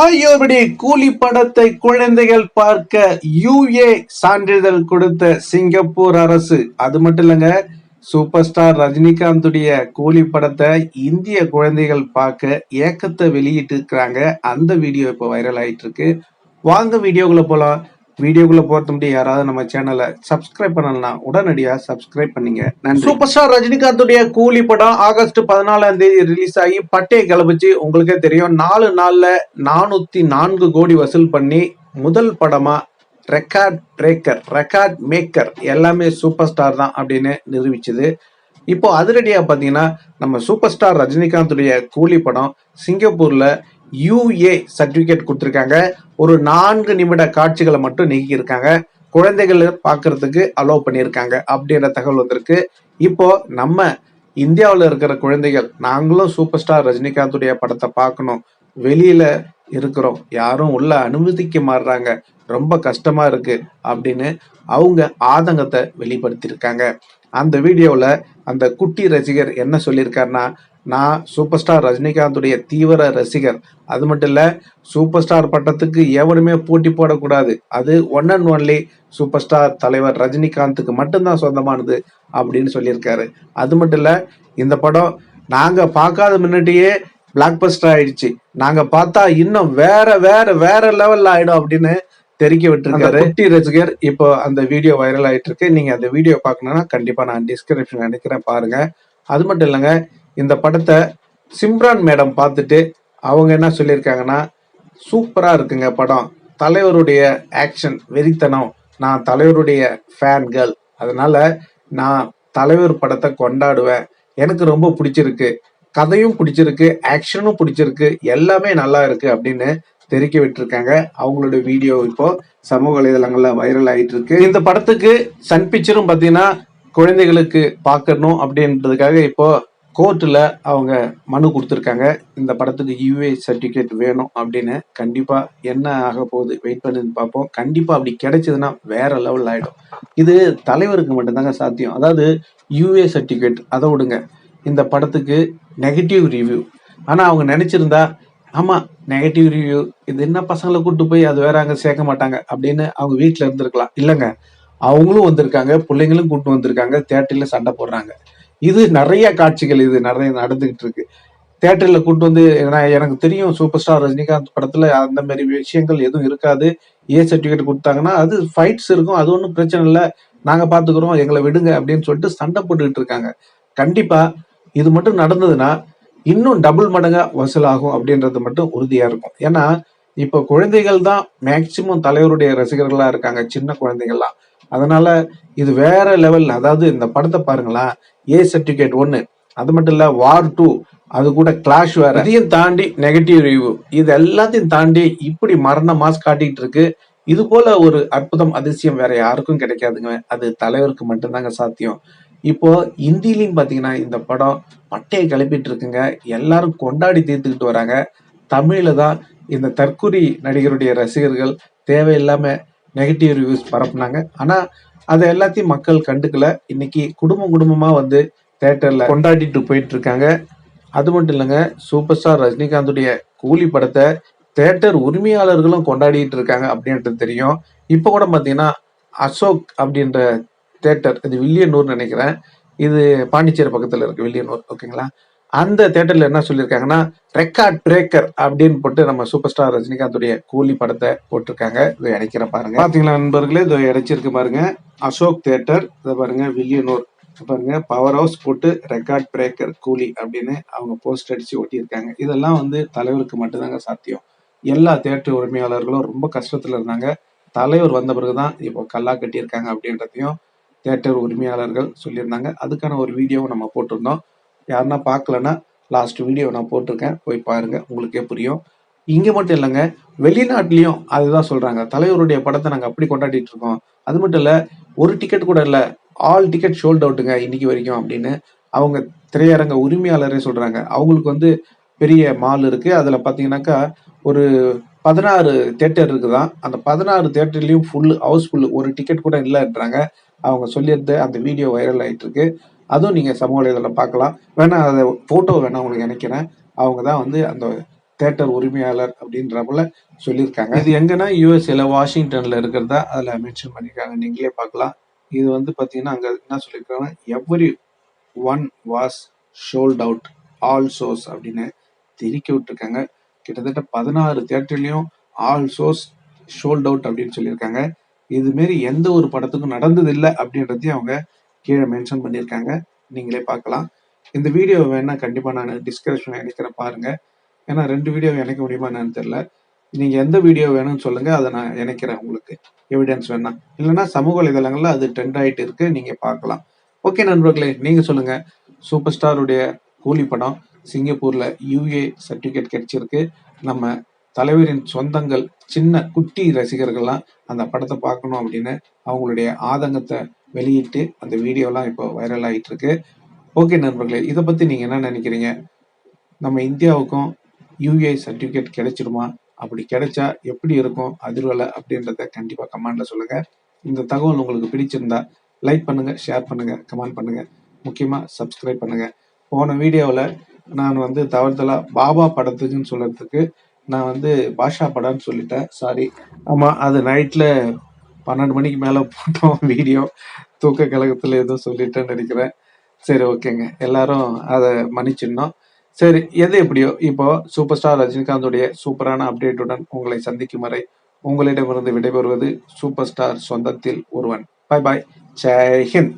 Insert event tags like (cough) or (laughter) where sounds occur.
ஆகியோருடைய கூலி படத்தை குழந்தைகள் பார்க்க யூஏ சான்றிதழ் கொடுத்த சிங்கப்பூர் அரசு. அது மட்டும் இல்லைங்க சூப்பர் ஸ்டார் ரஜினிகாந்துடைய கூலி படத்தை இந்திய குழந்தைகள் பார்க்க ஏக்கத்தை வெளியிட்டு இருக்கிறாங்க அந்த வீடியோ இப்போ வைரல் ஆயிட்டு இருக்கு வாங்க வீடியோக்குள்ள போலாம். வீடியோக்குள்ள போறது முடியும் யாராவது நம்ம சேனலை சப்ஸ்கிரைப் பண்ணலாம் உடனடியா சப்ஸ்கிரைப் பண்ணீங்க. சூப்பர் ஸ்டார் ரஜினிகாந்துடைய கூலி படம் ஆகஸ்ட் பதினாலாம் தேதி ரிலீஸ் ஆகி பட்டையை கிளப்பிச்சு உங்களுக்கே தெரியும். நாலு நாள்ல நானூத்தி நான்கு கோடி வசூல் பண்ணி முதல் படமா ரெக்கார்ட் பிரேக்கர் ரெக்கார்ட் மேக்கர் எல்லாமே சூப்பர் ஸ்டார் தான் அப்படின்னு நிரூபிச்சது. இப்போ அதிரடியா பாத்தீங்கன்னா நம்ம சூப்பர் ஸ்டார் ரஜினிகாந்துடைய கூலி படம் சிங்கப்பூர்ல யூஏ சர்டிஃபிகேட் கொடுத்துருக்காங்க. ஒரு நான்கு நிமிட காட்சிகளை மட்டும் நீக்கியிருக்காங்க. குழந்தைகள் பார்க்கறதுக்கு அலோவ் பண்ணியிருக்காங்க அப்படின்ற தகவல் வந்திருக்கு. இப்போ நம்ம இந்தியாவில் இருக்கிற குழந்தைகள் நாங்களும் சூப்பர் ஸ்டார் ரஜினிகாந்துடைய படத்தை பார்க்கணும். வெளியில இருக்கிறோம். யாரும் உள்ள அனுமதிக்க மாறுறாங்க ரொம்ப கஷ்டமா இருக்கு அப்படின்னு அவங்க ஆதங்கத்தை வெளிப்படுத்தியிருக்காங்க. அந்த வீடியோவில் அந்த குட்டி ரசிகர் என்ன சொல்லியிருக்காருன்னா நான் சூப்பர் ஸ்டார் ரஜினிகாந்துடைய தீவிர ரசிகர். அது மட்டும் இல்லை சூப்பர் ஸ்டார் பட்டத்துக்கு எவனுமே போட்டி போடக்கூடாது. அது one and only super star தலைவர் ரஜினிகாந்துக்கு மட்டும்தான் சொந்தமானது அப்படின்னு சொல்லியிருக்காரு. அது மட்டும் இல்லை இந்த படம் நாங்கள் பார்க்காத முன்னாடியே பிளாக் பஸ்டர் ஆயிடுச்சு. நாங்கள் பார்த்தா இன்னும் வேற வேற வேற லெவல்ல ஆயிடும் அப்படின்னு தெரிக்க விட்டுருக்காரு. குட்டி ரசிகர் இப்போ அந்த வீடியோ வைரல் ஆயிட்டு இருக்கு நீங்க அந்த வீடியோ பார்க்கணும்னா கண்டிப்பா நான் டிஸ்கிரிப்ஷன் நினைக்கிறேன் பாருங்க. அது மட்டும் இல்லைங்க இந்த படத்தை சிம்ரான் மேடம் பார்த்துட்டு அவங்க என்ன சொல்லியிருக்காங்கன்னா சூப்பரா இருக்குங்க படம். தலைவருடைய ஆக்ஷன் வெறித்தனம். நான் தலைவருடைய ஃபேன் கேர்ள் அதனால நான் தலைவர் படத்தை கொண்டாடுவேன். எனக்கு ரொம்ப பிடிச்சிருக்கு. கதையும் பிடிச்சிருக்கு ஆக்ஷனும் பிடிச்சிருக்கு. எல்லாமே நல்லா இருக்கு அப்படின்னு தெரிக்க விட்டுருக்காங்க. அவங்களோட வீடியோ இப்போ சமூக வலைதளங்கள்ல வைரல் ஆயிட்டு இருக்கு இந்த படத்துக்கு சன் பிக்சரும் பாத்தீங்கன்னா குழந்தைகளுக்கு பார்க்கணும் அப்படின்றதுக்காக இப்போ கோர்ட்டில் அவங்க மனு கொடுத்துருக்காங்க. இந்த படத்துக்கு யூஏ சர்டிஃபிகேட் வேணும் அப்படின்னு. கண்டிப்பாக என்ன ஆக போகுது? வெயிட் பண்ணி பார்ப்போம். கண்டிப்பாக அப்படி கிடைச்சதுன்னா வேற லெவல் ஆகிடும் இது தலைவருக்கு மட்டும்தாங்க சாத்தியம். அதாவது யூஏ சர்டிஃபிகேட் அதை விடுங்க. இந்த படத்துக்கு நெகட்டிவ் ரிவ்யூ ஆனால் அவங்க நினச்சிருந்தா ஆமா நெகட்டிவ் ரிவ்யூ இது என்ன பசங்களை கூட்டு போய் அது வேற அங்க சேர்க்க மாட்டாங்க அப்படின்னு அவங்க வீட்டுல இருந்திருக்கலாம். இல்லைங்க அவங்களும் வந்திருக்காங்க பிள்ளைங்களும் கூட்டு வந்திருக்காங்க தேட்டர்ல சண்டை போடுறாங்க. இது நிறைய காட்சிகள் இது நிறைய நடந்துகிட்டு இருக்கு. தேட்டர்ல கூட்டு வந்து எனக்கு தெரியும் சூப்பர் ஸ்டார் ரஜினிகாந்த் படத்துல அந்த மாதிரி விஷயங்கள் எதுவும் இருக்காது. ஏ சர்டிபிகேட் கொடுத்தாங்கன்னா அது ஃபைட்ஸ் இருக்கும் அது ஒன்றும் பிரச்சனை இல்லை. நாங்க பாத்துக்கிறோம் எங்களை விடுங்க அப்படின்னு சொல்லிட்டு சண்டை போட்டுக்கிட்டு இருக்காங்க. கண்டிப்பா இது மட்டும் நடந்ததுன்னா இன்னும் டபுள் மடங்கா வசூலாகும் அப்படின்றது மட்டும் உறுதியா இருக்கும். ஏன்னா இப்போ குழந்தைகள் தான் மேக்சிமம் தலைவருடைய ரசிகர்களா இருக்காங்க சின்ன குழந்தைகள்லாம். அதனால இது வேற லெவல் அதாவது இந்த படத்தை பாருங்களேன். ஏ சர்டிபிகேட் ஒன்னு அது மட்டும் இல்ல வார் டூ அது கூட கிளாஷ் வேற. இதையும் தாண்டி நெகட்டிவ் ரிவ்யூ இது எல்லாத்தையும் தாண்டி இப்படி மரண மாஸ் காட்டிட்டு இருக்கு. இது போல ஒரு அற்புதம் அதிசயம் வேற யாருக்கும் கிடைக்காதுங்க. அது தலைவருக்கு மட்டும்தாங்க சாத்தியம். இப்போ இந்தியிலையும் பார்த்தீங்கன்னா இந்த படம் பட்டையை கிளப்பிட்டு இருக்குங்க. எல்லாரும் கொண்டாடி தீர்த்துக்கிட்டு வராங்க. தமிழில் தான் இந்த தற்குறி நடிகருடைய ரசிகர்கள் தேவையில்லாமல் நெகட்டிவ் ரிவ்யூஸ் பரப்புனாங்க. ஆனால் அதை எல்லாத்தையும் மக்கள் கண்டுக்கல. இன்னைக்கு குடும்பம் குடும்பமாக வந்து தேட்டரில் கொண்டாடிட்டு போயிட்டு இருக்காங்க. அது மட்டும் இல்லைங்க சூப்பர் ஸ்டார் ரஜினிகாந்துடைய கூலி படத்தை தேட்டர் உரிமையாளர்களும் கொண்டாடிட்டு இருக்காங்க அப்படின்றது தெரியும். இப்போ கூட பார்த்தீங்கன்னா அசோக் அப்படின்ற தேட்டர் இது வில்லியனூர் நினைக்கிறேன். இது பாண்டிச்சேரி பக்கத்தில் இருக்கு வில்லியனூர். ஓகேங்களா? அந்த தேட்டரில் என்ன சொல்லியிருக்காங்கன்னா ரெக்கார்ட் பிரேக்கர் அப்படின்னு போட்டு நம்ம சூப்பர் ஸ்டார் ரஜினிகாந்துடைய கூலி படத்தை போட்டிருக்காங்க. இதை இடைக்கிற பாருங்க. பார்த்தீங்களா நண்பர்களே? இதை இடைச்சிருக்கு பாருங்க. அசோக் தேட்டர் இதை பாருங்க வில்லியனூர். பாருங்க பவர் ஹவுஸ் போட்டு ரெக்கார்ட் பிரேக்கர் கூலி அப்படின்னு அவங்க போஸ்ட் அடிச்சு ஒட்டியிருக்காங்க. இதெல்லாம் வந்து தலைவருக்கு மட்டும்தாங்க சாத்தியம். எல்லா தேட்டர் உரிமையாளர்களும் ரொம்ப கஷ்டத்தில் இருந்தாங்க. தலைவர் வந்த பிறகுதான் இப்போ கல்லா கட்டியிருக்காங்க அப்படின்றதையும் தேட்டர் உரிமையாளர்கள் சொல்லியிருந்தாங்க. அதுக்கான ஒரு வீடியோவை நம்ம போட்டிருந்தோம். யாருன்னா பார்க்கலன்னா லாஸ்ட் வீடியோ நான் போட்டிருக்கேன். போய் பாருங்க. உங்களுக்கே புரியும். இங்கே மட்டும் இல்லைங்க. வெளிநாட்டிலையும் அதுதான் சொல்கிறாங்க தலைவருடைய படத்தை நாங்கள் அப்படி கொண்டாடிட்டு இருக்கோம். அது மட்டும் இல்லை ஒரு டிக்கெட் கூட இல்லை. ஆல் டிக்கெட் ஷோல்ட் அவுட்டுங்க இன்னைக்கு வரைக்கும் அப்படின்னு அவங்க திரையரங்க உரிமையாளரே சொல்கிறாங்க அவங்களுக்கு வந்து பெரிய மால் இருக்குது அதில் பார்த்தீங்கன்னாக்கா ஒரு பதினாறு தேட்டர் இருக்குதான். அந்த பதினாறு தேட்டர்லேயும் ஃபுல் ஹவுஸ்ஃபுல்லு ஒரு டிக்கெட் கூட இல்லைன்றாங்க. அவங்க சொல்லியிருந்த அந்த வீடியோ வைரல் ஆகிட்டு இருக்கு அதுவும் நீங்கள் சமூக வலைதளம் பார்க்கலாம். வேணால் அதை ஃபோட்டோ வேணால் உங்களுக்கு நினைக்கிறேன் அவங்க தான் வந்து அந்த தேட்டர் உரிமையாளர் அப்படின்றப்பல சொல்லியிருக்காங்க. இது எங்கன்னா யூஎஸ்ஏல வாஷிங்டன்ல இருக்கிறதா? அதில் மென்ஷன் பண்ணியிருக்காங்க. நீங்களே பார்க்கலாம். இது வந்து பார்த்தீங்கன்னா அங்கே என்ன சொல்லியிருக்காங்க every one was sold out all source அப்படின்னு தெரிக்க விட்டுருக்காங்க. கிட்டத்தட்ட பதினாறு தேட்டர்லயும் ஆல் ஷோஸ் ஷோல்ட் அவுட் அப்படின்னு சொல்லியிருக்காங்க. இதுமாரி எந்த ஒரு படத்துக்கும் நடந்தது இல்லை அப்படின்றதையும் அவங்க கீழே மென்ஷன் பண்ணியிருக்காங்க. நீங்களே பார்க்கலாம். இந்த வீடியோ வேணா கண்டிப்பாக நான் டிஸ்கிரிப்ஷன் இணைக்கிறேன் பாருங்கள் ஏன்னா ரெண்டு வீடியோ இணைக்க முடியுமா என்னன்னு தெரில நீங்கள் எந்த வீடியோ வேணும்னு சொல்லுங்கள் அதை நான் இணைக்கிறேன் உங்களுக்கு. எவிடன்ஸ் வேணா. இல்லைன்னா சமூக வலைதளங்களில் அது ட்ரெண்ட் ஆகிட்டு இருக்கு நீங்கள் பார்க்கலாம். ஓகே நண்பர்களே நீங்கள் சொல்லுங்கள் சூப்பர் ஸ்டாருடைய கூலி படம் சிங்கப்பூர்ல யூஏ சர்டிஃபிகேட் கிடைச்சிருக்கு. நம்ம தலைவரின் சொந்தங்கள் சின்ன குட்டி ரசிகர்கள்லாம் அந்த படத்தை பார்க்கணும் அப்படின்னு அவங்களுடைய ஆதங்கத்தை வெளியிட்டு அந்த வீடியோலாம் இப்போ வைரல் ஆகிட்டு இருக்கு ஓகே நண்பர்களே இதை பத்தி நீங்க என்ன நினைக்கிறீங்க? நம்ம இந்தியாவுக்கும் யூஏ சர்டிஃபிகேட் கிடைச்சிடுமா? அப்படி கிடைச்சா எப்படி இருக்கும் அதிர்வலை அப்படின்றத கண்டிப்பா கமெண்ட்ல சொல்லுங்க. இந்த தகவல் உங்களுக்கு பிடிச்சிருந்தா லைக் பண்ணுங்க ஷேர் பண்ணுங்க கமெண்ட் பண்ணுங்க. முக்கியமா சப்ஸ்கிரைப் பண்ணுங்க. போன வீடியோவில் நான் வந்து தவறுதலாக பாபா படத்துக்குன்னு சொல்கிறதுக்கு நான் வந்து பாஷா படம்னு சொல்லிட்டேன். சாரி ஆமாம் அது நைட்டில் பன்னெண்டு மணிக்கு மேலே போட்டோம் (laughs) வீடியோ தூக்க கழகத்தில் எதுவும் சொல்லிட்டேன்னு நினைக்கிறேன். சரி ஓகேங்க. எல்லாரும் அதை மன்னிச்சிடணும். சரி எது எப்படியோ இப்போ சூப்பர் ஸ்டார் ரஜினிகாந்துடைய சூப்பரான அப்டேட்டுடன் உங்களை சந்திக்கும் வரை உங்களிடமிருந்து விடைபெறுவது சூப்பர் ஸ்டார் சொந்தத்தில் ஒருவன். பாய் பாய் ஜெய்ஹிந்த்